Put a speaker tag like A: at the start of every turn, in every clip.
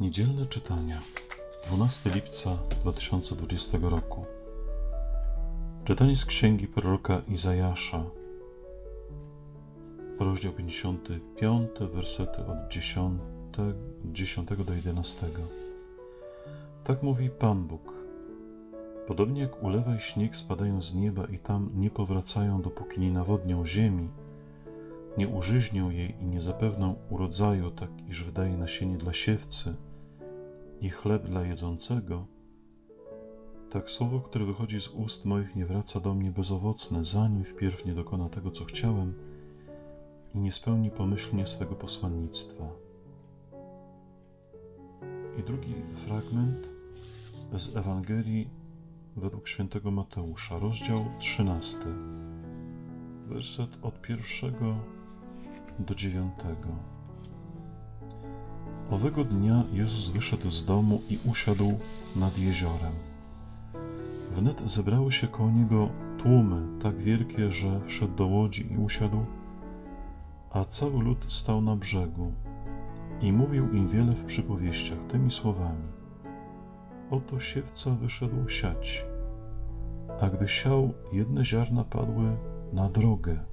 A: Niedzielne czytania. 12 lipca 2020 roku. Czytanie z księgi proroka Izajasza. Rozdział 55, wersety od 10, 10 do 11 Tak mówi Pan Bóg. Podobnie jak ulewa i śnieg spadają z nieba i tam nie powracają, dopóki nie nawodnią ziemi, nie użyźnią jej i nie zapewną urodzaju, tak iż wydaje nasienie dla siewcy i chleb dla jedzącego, tak słowo, które wychodzi z ust moich, nie wraca do mnie bezowocne, zanim wpierw nie dokona tego, co chciałem i nie spełni pomyślnie swego posłannictwa. I drugi fragment z Ewangelii według świętego Mateusza, rozdział 13, werset od pierwszego do dziewiątego. Owego dnia Jezus wyszedł z domu i usiadł nad jeziorem. Wnet zebrały się koło niego tłumy tak wielkie, że wszedł do łodzi i usiadł, a cały lud stał na brzegu i mówił im wiele w przypowieściach tymi słowami. Oto siewca wyszedł siać, a gdy siał, jedne ziarna padły na drogę.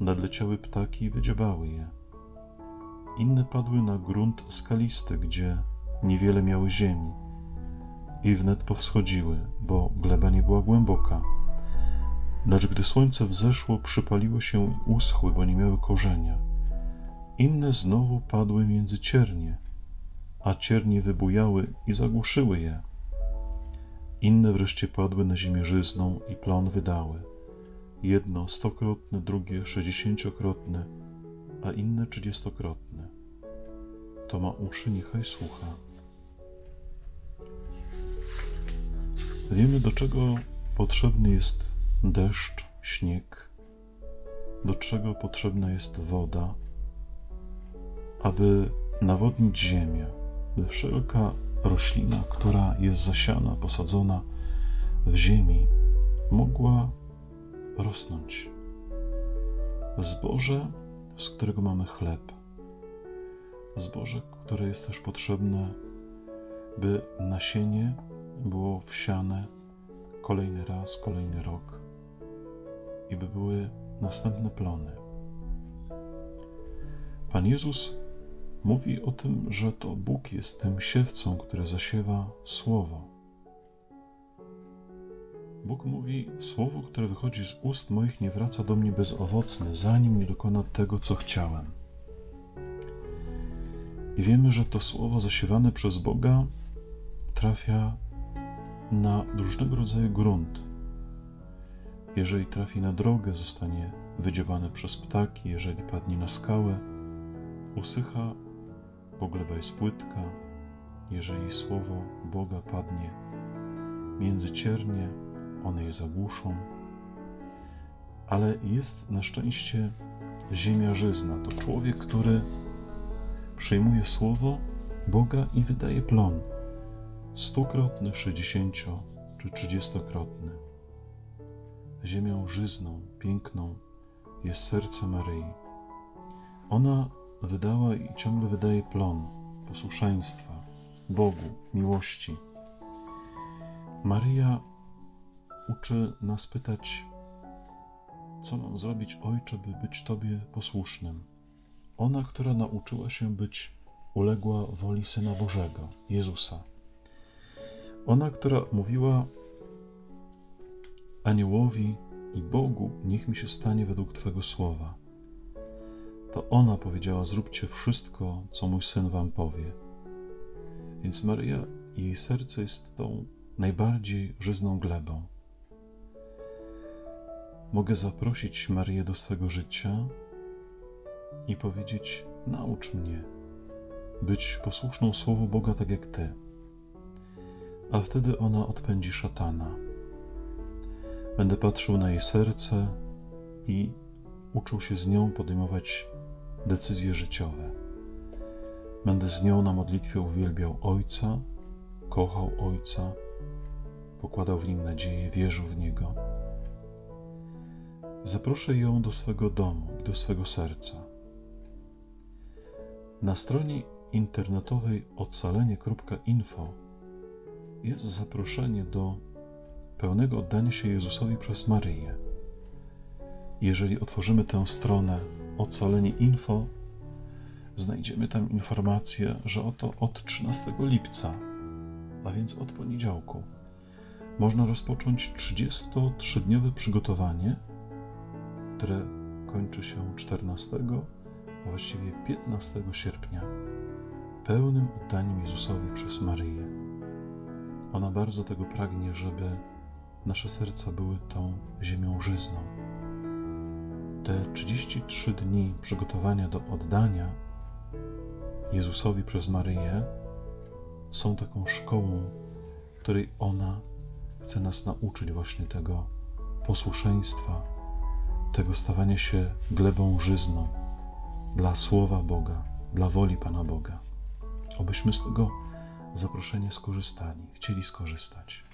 A: Nadleciały ptaki i wydziobały je. Inne padły na grunt skalisty, gdzie niewiele miały ziemi i wnet powschodziły, bo gleba nie była głęboka. Lecz gdy słońce wzeszło, przypaliły się i uschły, bo nie miały korzenia. Inne znowu padły między ciernie, a ciernie wybujały i zagłuszyły je. Inne wreszcie padły na ziemię żyzną i plon wydały. Jedno stokrotne, drugie sześćdziesięciokrotne, a inne trzydziestokrotne. To ma uszy, niechaj słucha. Wiemy, do czego potrzebny jest deszcz, śnieg, do czego potrzebna jest woda, aby nawodnić ziemię, by wszelka roślina, która jest zasiana, posadzona w ziemi, mogła rosnąć. Zboże, z którego mamy chleb, zboże, które jest też potrzebne, by nasienie było wsiane kolejny raz, kolejny rok i by były następne plony. Pan Jezus mówi o tym, że to Bóg jest tym siewcą, który zasiewa słowo. Bóg mówi: Słowo, które wychodzi z ust moich, nie wraca do mnie bezowocne, zanim nie dokona tego, co chciałem. I wiemy, że to słowo zasiewane przez Boga trafia na różnego rodzaju grunt. Jeżeli trafi na drogę, zostanie wydziobane przez ptaki, jeżeli padnie na skałę, usycha, bo gleba jest płytka. Jeżeli słowo Boga padnie między ciernie, one je zagłuszą. Ale jest na szczęście ziemia żyzna. To człowiek, który przyjmuje słowo Boga i wydaje plon stukrotny, sześćdziesięcio czy trzydziestokrotny. Ziemią żyzną, piękną jest serce Maryi. Ona wydała i ciągle wydaje plon posłuszeństwa Bogu, miłości. Maryja uczy nas pytać, co mam zrobić, Ojcze, by być Tobie posłusznym. Ona, która nauczyła się być uległa woli Syna Bożego, Jezusa. Ona, która mówiła aniołowi i Bogu, niech mi się stanie według Twego słowa. To ona powiedziała: Zróbcie wszystko, co mój syn wam powie. Więc Maryja, jej serce jest tą najbardziej żyzną glebą. Mogę zaprosić Maryję do swego życia i powiedzieć: Naucz mnie być posłuszną Słowu Boga tak jak Ty a wtedy ona odpędzi szatana. Będę patrzył na jej serce i uczył się z nią podejmować decyzje życiowe. Będę z nią na modlitwie uwielbiał Ojca, kochał Ojca, pokładał w nim nadzieję, wierzył w Niego. Zaproszę ją do swego domu do swego serca. Na stronie internetowej ocalenie.info jest zaproszenie do pełnego oddania się Jezusowi przez Maryję. Jeżeli otworzymy tę stronę Ocalenie Info, znajdziemy tam informację, że oto od 13 lipca, a więc od poniedziałku, można rozpocząć 33-dniowe przygotowanie, które kończy się 14, a właściwie 15 sierpnia, pełnym oddaniem Jezusowi przez Maryję. Ona bardzo tego pragnie, żeby nasze serca były tą ziemią żyzną. Te 33 dni przygotowania do oddania Jezusowi przez Maryję są taką szkołą, której ona chce nas nauczyć właśnie tego posłuszeństwa, tego stawania się glebą żyzną dla słowa Boga, dla woli Pana Boga. Obyśmy z tego zaproszenia skorzystali, chcieli skorzystać.